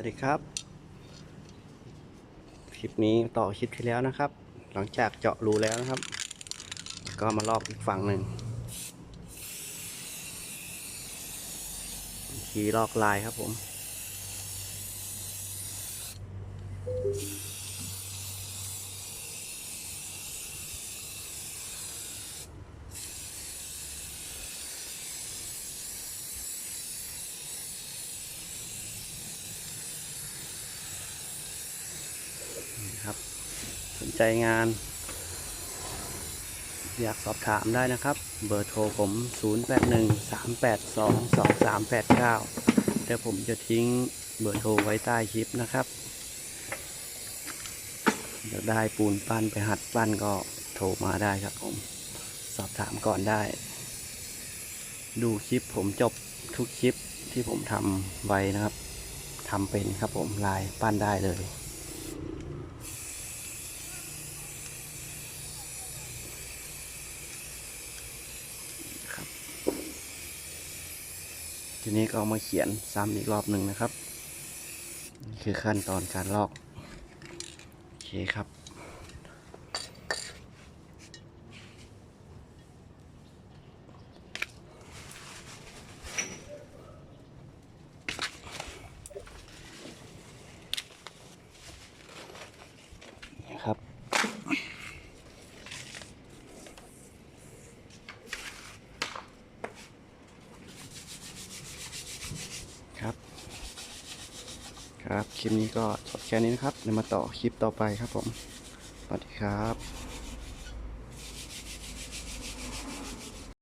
วัสดีครับ คลิปนี้ต่อคลิปที่แล้วนะครับ หลังจากเจาะรูแล้วนะครับ ก็มาลอกอีกฝั่งหนึ่งทีลอกลายครับผม ครับ สนใจงาน อยากสอบถามได้นะครับ เบอร์โทรผม 0813822389 เดี๋ยวผมจะทิ้งเบอร์โทรไว้ใต้คลิปนะครับอยากได้ปูนปั้นไปหัดปั้นก็โทรมาได้ครับผม สอบถามก่อนได้ ดูคลิปผมจบทุกคลิปที่ผมทำไว้นะครับทำเป็นครับผมลายปั้นได้เลย ทีนี้ก็เอามาเขียนซ้ำอีกรอบหนึ่งนะครับ นี่คือขั้นตอนการลอก โอเคครับ ครับ คลิปนี้ก็จบแค่นี้นะครับเดี๋ยวมาต่อคลิปต่อไปครับผม สวัสดีครับ